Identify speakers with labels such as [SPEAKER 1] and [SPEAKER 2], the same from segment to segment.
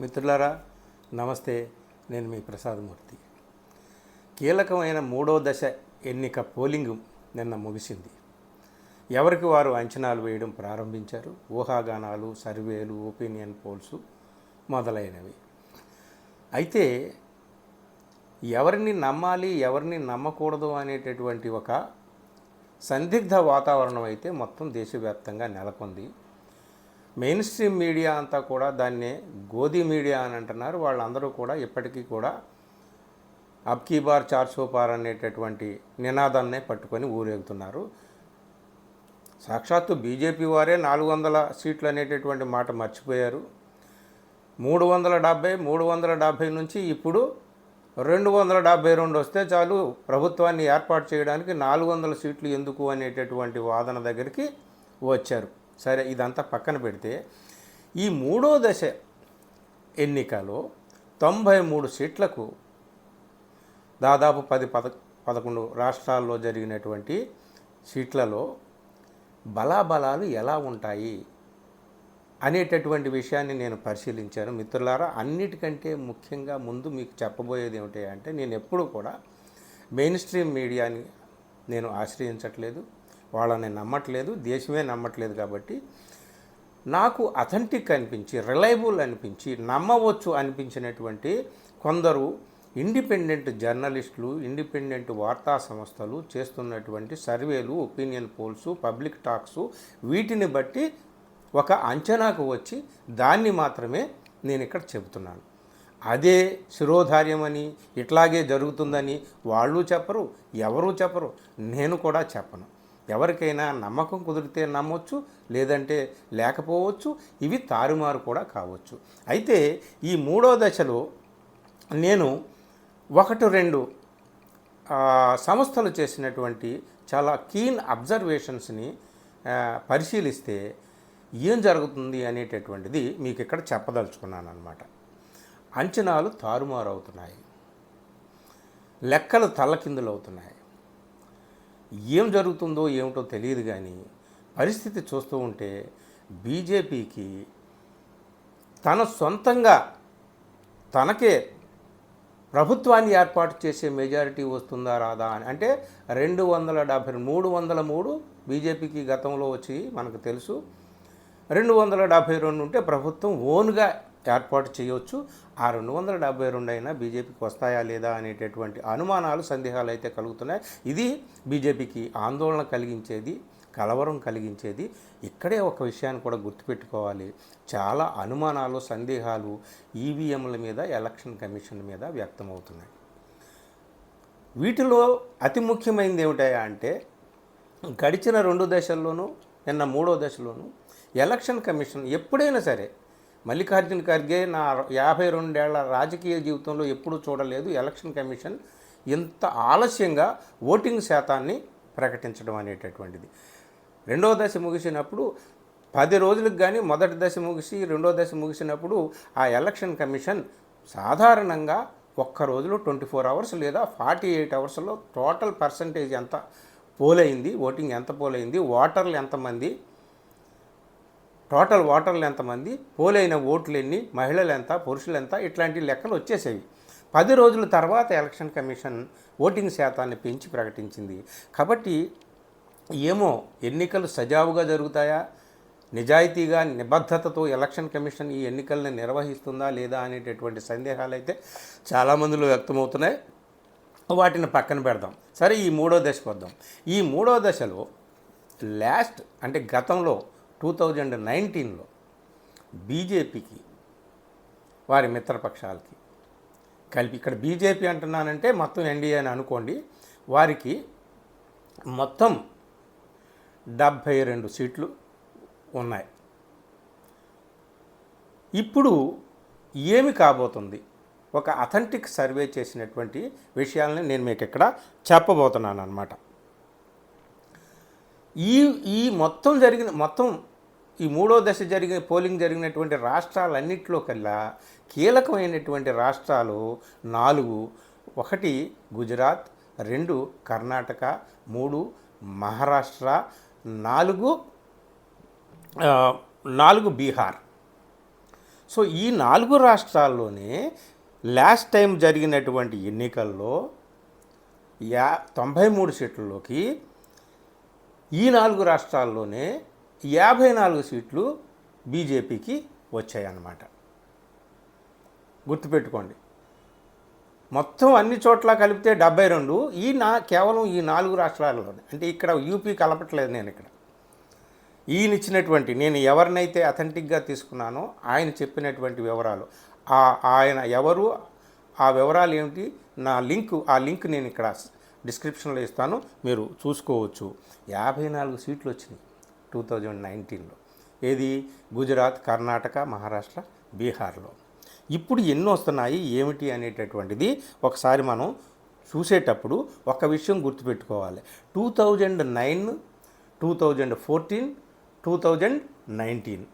[SPEAKER 1] మిత్రులారా నమస్తే. నేను మీ ప్రసాదమూర్తి కీలకమైన మూడో దశ ఎన్నిక పోలింగ్ నిన్న ముగిసింది. ఎవరికి వారు అంచనాలు వేయడం ప్రారంభించారు? ఊహాగానాలు సర్వేలు ఒపీనియన్ పోల్స్ మొదలైనవి. అయితే ఎవరిని నమ్మాలి ఎవరిని నమ్మకూడదు అనేటటువంటి ఒక సందిగ్ధ వాతావరణం అయితే మొత్తం దేశవ్యాప్తంగా నెలకొంది. మెయిన్ స్ట్రీమ్ మీడియా అంతా కూడా దాన్నే గోధి మీడియా అని అంటున్నారు. వాళ్ళందరూ కూడా ఇప్పటికీ కూడా అబ్కీ బార్ చార్సోపార్ అనేటటువంటి నినాదాన్నే పట్టుకొని ఊరేగుతున్నారు. సాక్షాత్తు బీజేపీ వారే నాలుగు వందల సీట్లు అనేటటువంటి మాట మర్చిపోయారు. మూడు వందల డెబ్భై మూడు వందల డెబ్భై నుంచి ఇప్పుడు రెండు వందల డెబ్భై రెండు వస్తే చాలు ప్రభుత్వాన్ని ఏర్పాటు చేయడానికి నాలుగు వందల సీట్లు ఎందుకు అనేటటువంటి వాదన దగ్గరికి వచ్చారు. సరే ఇదంతా పక్కన పెడితే ఈ మూడో దశ ఎన్నికలో తొంభై మూడు సీట్లకు దాదాపు పది పద పదకొండు రాష్ట్రాల్లో జరిగినటువంటి సీట్లలో బలాబలాలు ఎలా ఉంటాయి అనేటటువంటి విషయాన్ని నేను పరిశీలించాను. మిత్రులారా అన్నిటికంటే ముఖ్యంగా ముందు మీకు చెప్పబోయేది ఏమిటి అంటే నేను ఎప్పుడూ కూడా మెయిన్ స్ట్రీమ్ మీడియాని నేను ఆశ్రయించట్లేదు. వాళ్ళని నమ్మట్లేదు దేశమే నమ్మట్లేదు కాబట్టి నాకు అథెంటిక్ అనిపించి రిలయబుల్ అనిపించి నమ్మవచ్చు అనిపించినటువంటి కొందరు ఇండిపెండెంట్ జర్నలిస్టులు ఇండిపెండెంట్ వార్తా సంస్థలు చేస్తున్నటువంటి సర్వేలు ఒపీనియన్ పోల్స్ పబ్లిక్ టాక్స్ వీటిని బట్టి ఒక అంచనాకు వచ్చి దాన్ని మాత్రమే నేను ఇక్కడ చెబుతున్నాను. అదే శిరోధార్యమని ఇట్లాగే జరుగుతుందని వాళ్ళు చెప్పరు ఎవరు చెప్పరు నేను కూడా చెప్పను. ఎవరికైనా నమ్మకం కుదిరితే నమ్మొచ్చు లేదంటే లేకపోవచ్చు ఇవి తారుమారు కూడా కావచ్చు. అయితే ఈ మూడో దశలో నేను ఒకటి రెండు సంస్థలు చేసినటువంటి చాలా కీన్ అబ్జర్వేషన్స్ని పరిశీలిస్తే ఏం జరుగుతుంది అనేటటువంటిది మీకు ఇక్కడ చెప్పదలుచుకున్నాను అనమాట అంచనాలు తారుమారు అవుతున్నాయి లెక్కలు తల్లకిందులు అవుతున్నాయి ఏం జరుగుతుందో ఏమిటో తెలియదు కానీ పరిస్థితి చూస్తూ ఉంటే బీజేపీకి తన సొంతంగా తనకే ప్రభుత్వాన్ని ఏర్పాటు చేసే మెజారిటీ వస్తుందా రాదా అని. అంటే రెండు వందల డెబ్భై మూడు వందల మూడు బీజేపీకి గతంలో వచ్చి మనకు తెలుసు. రెండు వందల డెబ్భై రెండు ఉంటే ప్రభుత్వం ఓన్గా ఏర్పాటు చేయవచ్చు ఆ రెండు వందల డెబ్బై రెండు అయినా బీజేపీకి వస్తాయా లేదా అనేటటువంటి అనుమానాలు సందేహాలు అయితే కలుగుతున్నాయి. ఇది బీజేపీకి ఆందోళన కలిగించేది కలవరం కలిగించేది. ఇక్కడే ఒక విషయాన్ని కూడా గుర్తుపెట్టుకోవాలి. చాలా అనుమానాలు సందేహాలు ఈవీఎంల మీద ఎలక్షన్ కమిషన్ మీద వ్యక్తమవుతున్నాయి. వీటిలో అతి ముఖ్యమైనది ఏమిటాయా అంటే గడిచిన రెండు దశల్లోనూ నిన్న మూడో దశలోనూ ఎలక్షన్ కమిషన్ ఎప్పుడైనా సరే మల్లికార్జున ఖర్గే నా యాభై రెండేళ్ళ రాజకీయ జీవితంలో ఎప్పుడూ చూడలేదు. ఎలక్షన్ కమిషన్ ఇంత ఆలస్యంగా ఓటింగ్ శాతాన్ని ప్రకటించడం అనేటటువంటిది. రెండవ దశ ముగిసినప్పుడు పది రోజులకు కానీ మొదటి దశ ముగిసి రెండో దశ ముగిసినప్పుడు ఆ ఎలక్షన్ కమిషన్ సాధారణంగా ఒక్క రోజులో ట్వంటీ ఫోర్ అవర్స్ లేదా ఫార్టీ ఎయిట్ అవర్స్లో టోటల్ పర్సంటేజ్ ఎంత పోలైంది ఓటింగ్ ఎంత పోలైంది ఓటర్లు ఎంతమంది టోటల్ ఓటర్లు ఎంతమంది? పోలైన ఓట్లు ఎన్ని మహిళలు ఎంత? పురుషులు ఎంత? ఇట్లాంటి లెక్కలు వచ్చేసేవి. పది రోజుల తర్వాత ఎలక్షన్ కమిషన్ ఓటింగ్ శాతాన్ని పెంచి ప్రకటించింది. కాబట్టి ఏమో ఎన్నికలు సజావుగా జరుగుతాయా? నిజాయితీగా నిబద్ధతతో ఎలక్షన్ కమిషన్ ఈ ఎన్నికల్ని నిర్వహిస్తుందా లేదా అనేటటువంటి సందేహాలు అయితే చాలామందిలో వ్యక్తమవుతున్నాయి. వాటిని పక్కన పెడదాం. సరే ఈ మూడో దశకు వద్దాం ఈ మూడో దశలో లాస్ట్ అంటే గతంలో టూ థౌజండ్ నైన్టీన్లో బీజేపీకి వారి మిత్రపక్షాలకి కలిపి ఇక్కడ బీజేపీ అంటున్నానంటే మొత్తం ఎన్డీఏ అని అనుకోండి వారికి మొత్తం డెబ్భై రెండు సీట్లు ఉన్నాయి. ఇప్పుడు ఏమి కాబోతుంది? ఒక అథెంటిక్ సర్వే చేసినటువంటి విషయాలని నేను మీకు ఇక్కడ చెప్పబోతున్నాను అనమాట ఈ ఈ మొత్తం జరిగిన మొత్తం ఈ మూడో దశ జరిగిన పోలింగ్ జరిగినటువంటి రాష్ట్రాలన్నింటిలో కల్లా కీలకమైనటువంటి రాష్ట్రాలు నాలుగు. ఒకటి గుజరాత్ రెండు కర్ణాటక మూడు మహారాష్ట్ర నాలుగు నాలుగు బీహార్. సో ఈ నాలుగు రాష్ట్రాల్లోనే లాస్ట్ టైం జరిగినటువంటి ఎన్నికల్లో యా తొంభై మూడు సీట్లలోకి ఈ నాలుగు రాష్ట్రాల్లోనే యాభై నాలుగు సీట్లు బీజేపీకి వచ్చాయన్నమాట. గుర్తుపెట్టుకోండి. మొత్తం అన్ని చోట్ల కలిపితే డెబ్బై రెండు. ఈ నా కేవలం ఈ నాలుగు రాష్ట్రాల్లోనే. అంటే ఇక్కడ యూపీ కలపట్లేదు నేను ఇక్కడ. ఈయన ఇచ్చినటువంటి నేను ఎవరినైతే అథెంటిక్గా తీసుకున్నానో ఆయన చెప్పినటువంటి వివరాలు. ఆ ఆయన ఎవరు ఆ వివరాలు ఏమిటి? నా లింక్ ఆ లింక్ నేను ఇక్కడ డిస్క్రిప్షన్లో ఇస్తాను మీరు చూసుకోవచ్చు. యాభై నాలుగు సీట్లు వచ్చినాయి టూ థౌజండ్ నైన్టీన్లో. ఏది? గుజరాత్ కర్ణాటక మహారాష్ట్ర బీహార్లో. ఇప్పుడు ఎన్ని వస్తున్నాయి ఏమిటి అనేటటువంటిది ఒకసారి మనం చూసేటప్పుడు ఒక విషయం గుర్తుపెట్టుకోవాలి. Two thousand nine two thousand fourteen two thousand nineteen.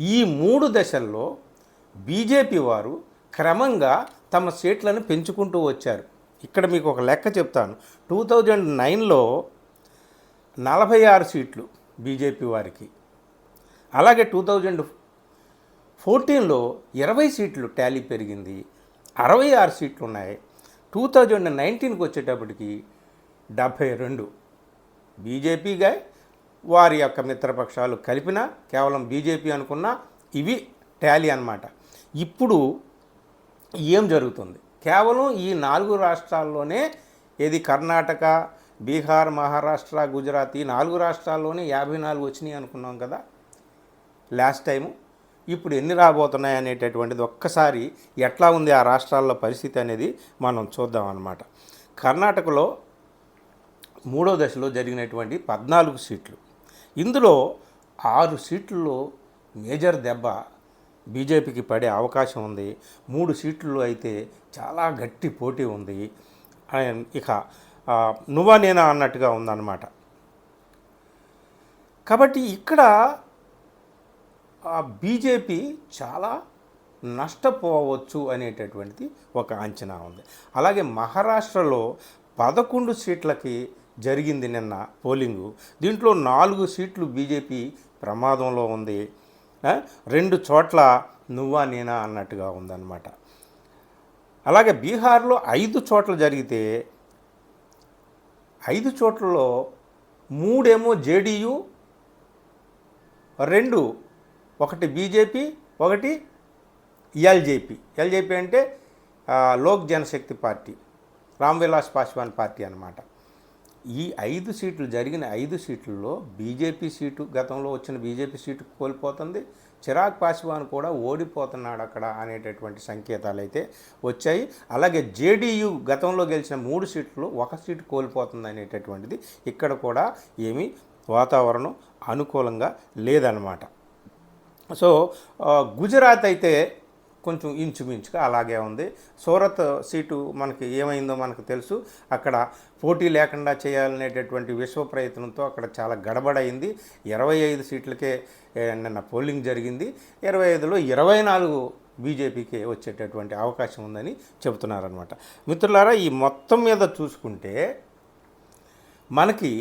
[SPEAKER 1] ఈ మూడు దశల్లో బీజేపీ వారు క్రమంగా తమ సీట్లను పెంచుకుంటూ వచ్చారు. ఇక్కడ మీకు ఒక లెక్క చెప్తాను. టూ థౌజండ్ నైన్లో నలభై ఆరు సీట్లు బీజేపీ వారికి. అలాగే టూ థౌజండ్ ఫోర్టీన్లో ఇరవై సీట్లు టాలీ పెరిగింది. అరవై ఆరు సీట్లు ఉన్నాయి. టూ థౌజండ్ నైన్టీన్కి వచ్చేటప్పటికి డెబ్భై రెండు. బీజేపీగా వారి యొక్క మిత్రపక్షాలు కలిపిన కేవలం బీజేపీ అనుకున్న ఇవి టాలీ అన్నమాట. ఇప్పుడు ఏం జరుగుతుంది? కేవలం ఈ నాలుగు రాష్ట్రాల్లోనే ఏది కర్ణాటక బీహార్ మహారాష్ట్ర గుజరాత్ ఈ నాలుగు రాష్ట్రాల్లోనే యాభై నాలుగు వచ్చినాయి అనుకున్నాం కదా లాస్ట్ టైము. ఇప్పుడు ఎన్ని రాబోతున్నాయి అనేటటువంటిది ఒక్కసారి ఎట్లా ఉంది ఆ రాష్ట్రాల్లో పరిస్థితి అనేది మనం చూద్దాం అన్నమాట. కర్ణాటకలో మూడో దశలో జరిగినటువంటి పద్నాలుగు సీట్లు. ఇందులో ఆరు సీట్లలో మేజర్ దెబ్బ బీజేపీకి పడే అవకాశం ఉంది. మూడు సీట్లు అయితే చాలా గట్టి పోటీ ఉంది. ఇక నువ్వా నేనా అన్నట్టుగా ఉందన్నమాట. కాబట్టి ఇక్కడ బీజేపీ చాలా నష్టపోవచ్చు అనేటటువంటిది ఒక అంచనా ఉంది. అలాగే మహారాష్ట్రలో పదకొండు సీట్లకి జరిగింది నిన్న పోలింగు. దీంట్లో నాలుగు సీట్లు బీజేపీ ప్రమాదంలో ఉంది. రెండు చోట్ల నువ్వా నేనా అన్నట్టుగా ఉందన్నమాట. అలాగే బీహార్లో ఐదు చోట్ల జరిగితే ఐదు చోట్లలో మూడేమో జేడీయూ రెండు ఒకటి బీజేపీ ఒకటి ఎల్జేపీ. ఎల్జేపీ అంటే లోక్ జనశక్తి పార్టీ రామ్ విలాస్ పాస్వాన్ పార్టీ అనమాట ఈ ఐదు సీట్లు జరిగిన ఐదు సీట్లలో బీజేపీ సీటు గతంలో వచ్చిన బీజేపీ సీటు కోల్పోతుంది. చిరాగ్ పాస్వాన్ కూడా ఓడిపోతున్నాడు అక్కడ అనేటటువంటి సంకేతాలు అయితే వచ్చాయి. అలాగే జేడీయూ గతంలో గెలిచిన మూడు సీట్లు ఒక సీటు కోల్పోతుంది అనేటటువంటిది ఇక్కడ కూడా ఏమీ వాతావరణం అనుకూలంగా లేదన్నమాట. సో గుజరాత్ అయితే కొంచెం ఇంచుమించుగా అలాగే ఉంది. సూరత్ సీటు మనకి ఏమైందో మనకు తెలుసు. అక్కడ పోటీ లేకుండా చేయాలనేటటువంటి విశ్వ ప్రయత్నంతో అక్కడ చాలా గడబడైంది. ఇరవై ఐదు సీట్లకే నిన్న పోలింగ్ జరిగింది. ఇరవై ఐదులో ఇరవై నాలుగు బీజేపీకి వచ్చేటటువంటి అవకాశం ఉందని చెబుతున్నారనమాట మిత్రులారా ఈ మొత్తం మీద చూసుకుంటే మనకి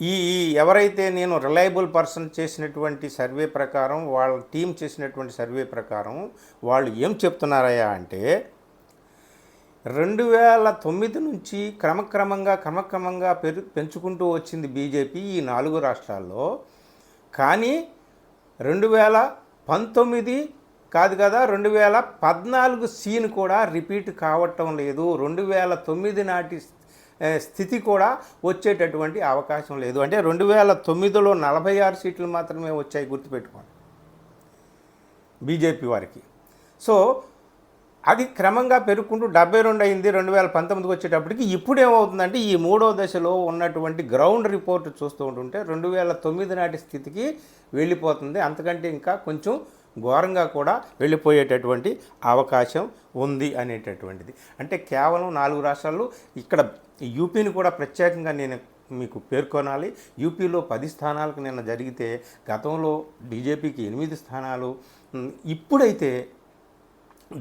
[SPEAKER 1] ఈ ఎవరైతే నేను రిలయబుల్ పర్సన్ చేసినటువంటి సర్వే ప్రకారం వాళ్ళ టీం చేసినటువంటి సర్వే ప్రకారం వాళ్ళు ఏం చెప్తున్నారయ్యా అంటే రెండు వేల తొమ్మిది నుంచి క్రమక్రమంగా క్రమక్రమంగా పెరు పెంచుకుంటూ వచ్చింది బీజేపీ ఈ నాలుగు రాష్ట్రాల్లో. కానీ రెండు వేల పంతొమ్మిది కాదు కదా రెండు వేల పద్నాలుగు సీన్ కూడా రిపీట్ కావటం లేదు. రెండు వేల తొమ్మిది నాటి స్థితి కూడా వచ్చేటటువంటి అవకాశం లేదు. అంటే రెండు వేల తొమ్మిదిలో నలభై ఆరు సీట్లు మాత్రమే వచ్చాయి గుర్తుపెట్టుకోండి. బీజేపీ వారికి. సో అది క్రమంగా పెరుగుకుంటూ డెబ్బై రెండు అయింది రెండు వేల పంతొమ్మిదికి వచ్చేటప్పటికి ఇప్పుడు ఏమవుతుందంటే ఈ మూడో దశలో ఉన్నటువంటి గ్రౌండ్ రిపోర్ట్ చూస్తూ ఉంటుంటే రెండు వేల తొమ్మిది నాటి స్థితికి వెళ్ళిపోతుంది. అంతకంటే ఇంకా కొంచెం ఘోరంగా కూడా వెళ్ళిపోయేటటువంటి అవకాశం ఉంది అనేటటువంటిది. అంటే కేవలం నాలుగు రాష్ట్రాలు ఇక్కడ యూపీని కూడా ప్రత్యేకంగా నేను మీకు పేర్కొనాలి. యూపీలో పది స్థానాలకు నిన్న జరిగితే గతంలో బీజేపీకి ఎనిమిది స్థానాలు. ఇప్పుడైతే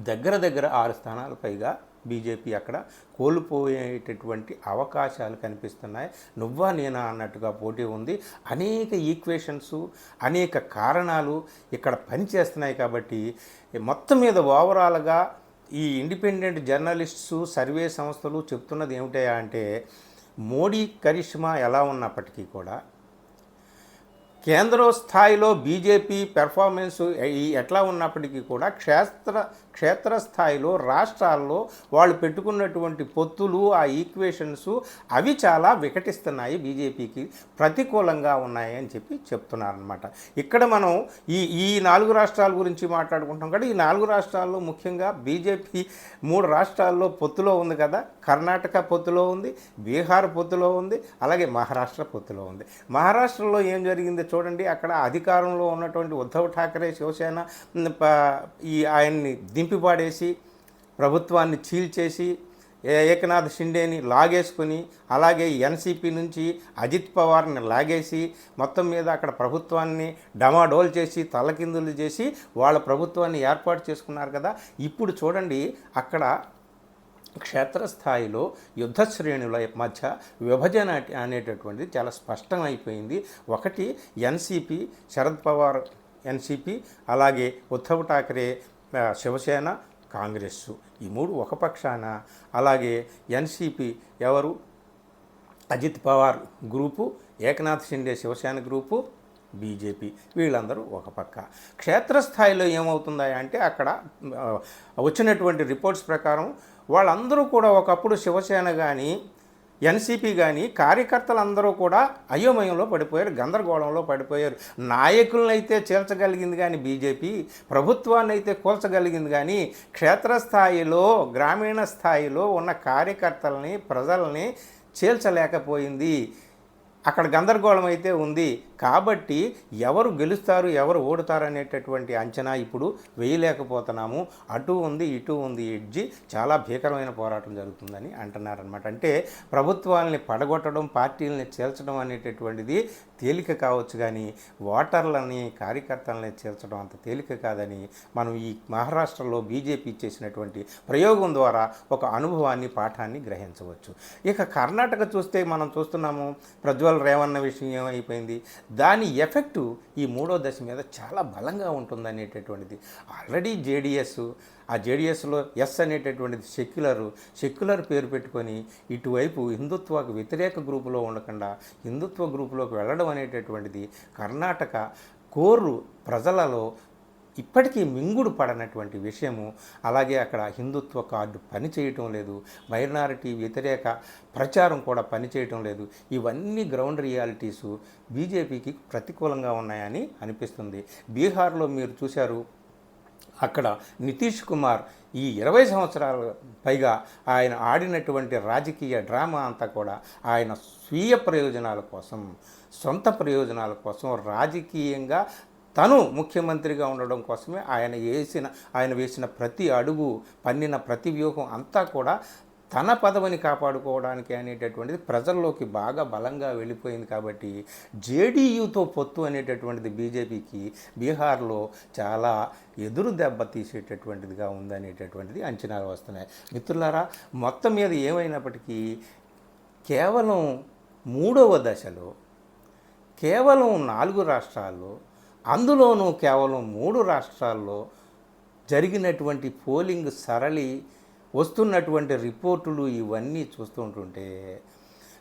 [SPEAKER 1] దగ్గర దగ్గర ఆరు స్థానాల పైగా బీజేపీ అక్కడ కోల్పోయేటటువంటి అవకాశాలు కనిపిస్తున్నాయి. నువ్వా నేనా అన్నట్టుగా పోటీ ఉంది. అనేక ఈక్వేషన్స్ అనేక కారణాలు ఇక్కడ పనిచేస్తున్నాయి కాబట్టి మొత్తం మీద ఓవరాల్గా ఈ ఇండిపెండెంట్ జర్నలిస్ట్స్ సర్వే సంస్థలు చెప్తున్నది ఏమిటయా అంటే మోడీ కరిష్మా ఎలా ఉన్నప్పటికీ కూడా కేంద్ర స్థాయిలో బీజేపీ పెర్ఫార్మెన్స్ ఈ ఎట్లా ఉన్నప్పటికీ కూడా క్షేత్ర క్షేత్రస్థాయిలో రాష్ట్రాల్లో వాళ్ళు పెట్టుకున్నటువంటి పొత్తులు ఆ ఈక్వేషన్స్ అవి చాలా వికటిస్తున్నాయి బీజేపీకి ప్రతికూలంగా ఉన్నాయి అని చెప్పి చెప్తున్నారనమాట ఇక్కడ మనం ఈ ఈ నాలుగు రాష్ట్రాల గురించి మాట్లాడుకుంటాం కదా ఈ నాలుగు రాష్ట్రాల్లో ముఖ్యంగా బీజేపీ మూడు రాష్ట్రాల్లో పొత్తులో ఉంది కదా కర్ణాటక పొత్తులో ఉంది బీహార్ పొత్తులో ఉంది అలాగే మహారాష్ట్ర పొత్తులో ఉంది. మహారాష్ట్రలో ఏం జరిగింది చూడండి అక్కడ అధికారంలో ఉన్నటువంటి ఉద్ధవ్ ఠాకరే శివసేన ఈ ఆయన్ని దింపిపాడేసి ప్రభుత్వాన్ని చీల్చేసి ఏకనాథ్ షిండేని లాగేసుకుని అలాగే ఎన్సీపీ నుంచి అజిత్ పవార్ని లాగేసి మొత్తం మీద అక్కడ ప్రభుత్వాన్ని డమాడోల్ చేసి తలకిందులు చేసి వాళ్ళ ప్రభుత్వాన్ని ఏర్పాటు చేసుకున్నారు కదా. ఇప్పుడు చూడండి అక్కడ క్షేత్రస్థాయిలో యుద్ధ శ్రేణుల మధ్య విభజన అనేటటువంటిది చాలా స్పష్టమైపోయింది. ఒకటి ఎన్సీపీ శరద్ పవార్ ఎన్సిపి అలాగే ఉద్ధవ్ ఠాకరే శివసేన కాంగ్రెస్ ఈ మూడు ఒక పక్షాన. అలాగే ఎన్సిపి ఎవరు? Ajit Pawar group Eknath Shinde Shiv Sena group BJP వీళ్ళందరూ ఒక పక్క. క్షేత్రస్థాయిలో ఏమవుతుందా అంటే అక్కడ వచ్చినటువంటి రిపోర్ట్స్ ప్రకారం వాళ్ళందరూ కూడా ఒకప్పుడు శివసేన కానీ ఎన్సీపీ కానీ కార్యకర్తలందరూ కూడా అయోమయంలో పడిపోయారు గందరగోళంలో పడిపోయారు. నాయకులనైతే చేర్చగలిగింది కానీ బీజేపీ ప్రభుత్వాన్ని అయితే కూల్చగలిగింది కానీ క్షేత్రస్థాయిలో గ్రామీణ స్థాయిలో ఉన్న కార్యకర్తలని ప్రజల్ని చేల్చలేకపోయింది. అక్కడ గందరగోళం అయితే ఉంది. కాబట్టి ఎవరు గెలుస్తారు ఎవరు ఓడుతారు అనేటటువంటి అంచనా ఇప్పుడు వేయలేకపోతున్నాము. అటు ఉంది ఇటు ఉంది ఎడ్జి చాలా భీకరమైన పోరాటం జరుగుతుందని అంటున్నారనమాట అంటే ప్రభుత్వాలని పడగొట్టడం పార్టీలని చేల్చడం అనేటటువంటిది తేలిక కావచ్చు కానీ ఓటర్లని కార్యకర్తలని చేర్చడం అంత తేలిక కాదని మనం ఈ మహారాష్ట్రలో బీజేపీ చేసినటువంటి ప్రయోగం ద్వారా ఒక అనుభవాన్ని పాఠాన్ని గ్రహించవచ్చు. ఇక కర్ణాటక చూస్తే మనం చూస్తున్నాము ప్రజ్వల్ రేవన్న విషయం ఏమైపోయింది? దాని ఎఫెక్టు ఈ మూడో దశ మీద చాలా బలంగా ఉంటుంది అనేటటువంటిది ఆల్రెడీ జేడిఎస్ ఆ జేడిఎస్లో ఎస్ అనేటటువంటిది సెక్యులర్ సెక్యులర్ పేరు పెట్టుకొని ఇటువైపు హిందుత్వకు వ్యతిరేక గ్రూపులో ఉండకుండా హిందుత్వ గ్రూపులోకి వెళ్ళడం అనేటటువంటిది కర్ణాటక కోరు ప్రజలలో ఇప్పటికీ మింగుడు పడనటువంటి విషయము. అలాగే అక్కడ హిందుత్వ కార్డు పనిచేయటం లేదు. మైనారిటీ వ్యతిరేక ప్రచారం కూడా పనిచేయటం లేదు. ఇవన్నీ గ్రౌండ్ రియాలిటీసు బీజేపీకి ప్రతికూలంగా ఉన్నాయని అనిపిస్తుంది. బీహార్లో మీరు చూశారు అక్కడ నితీష్ కుమార్ ఈ ఇరవై సంవత్సరాల పైగా ఆయన ఆడినటువంటి రాజకీయ డ్రామా అంతా కూడా ఆయన స్వీయ ప్రయోజనాల కోసం సొంత ప్రయోజనాల కోసం రాజకీయంగా తను ముఖ్యమంత్రిగా ఉండడం కోసమే ఆయన వేసిన ఆయన వేసిన ప్రతి అడుగు పన్నిన ప్రతి వ్యూహం అంతా కూడా తన పదవిని కాపాడుకోవడానికి అనేటటువంటిది ప్రజల్లోకి బాగా బలంగా వెళ్ళిపోయింది కాబట్టి జేడీయూతో పొత్తు అనేటటువంటిది బీజేపీకి బీహార్లో చాలా ఎదురు దెబ్బ తీసేటటువంటిదిగా ఉందనేటటువంటిది అంచనాలు వస్తున్నాయి. మిత్రులారా మొత్తం మీద ఏమైనప్పటికీ కేవలం మూడవ దశలో కేవలం నాలుగు రాష్ట్రాల్లో అందులోనూ కేవలం మూడు రాష్ట్రాల్లో జరిగినటువంటి పోలింగ్ సరళి వస్తున్నటువంటి రిపోర్టులు ఇవన్నీ చూస్తుంటుంటే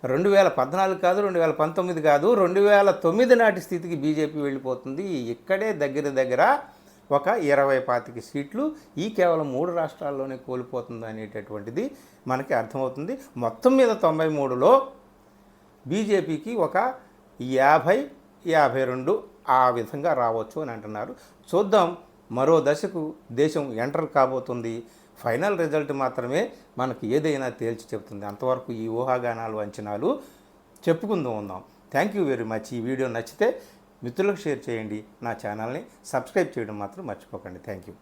[SPEAKER 1] రెండు వేల పద్నాలుగు కాదు రెండు వేల పంతొమ్మిది కాదు రెండు వేల తొమ్మిది నాటి స్థితికి బీజేపీ వెళ్ళిపోతుంది. ఇక్కడే దగ్గర దగ్గర ఒక ఇరవై పాతిక సీట్లు ఈ కేవలం మూడు రాష్ట్రాల్లోనే కోల్పోతుంది అనేటటువంటిది మనకి అర్థమవుతుంది. మొత్తం మీద తొంభై మూడులో బీజేపీకి ఒక యాభై యాభై రెండు ఆ విధంగా రావచ్చు అని అంటున్నారు. చూద్దాం మరో దశకు దేశం ఎంటర్ కాబోతుంది. ఫైనల్ రిజల్ట్ మాత్రమే మనకు ఏదైనా తేల్చి చెప్తుంది అంతవరకు ఈ ఊహాగానాలు అంచనాలు చెప్పుకుందాం ఉందాం. థ్యాంక్ యూ వెరీ మచ్ ఈ వీడియో నచ్చితే మిత్రులకు షేర్ చేయండి. నా ఛానల్ని సబ్స్క్రైబ్ చేయడం మాత్రం మర్చిపోకండి. Thank you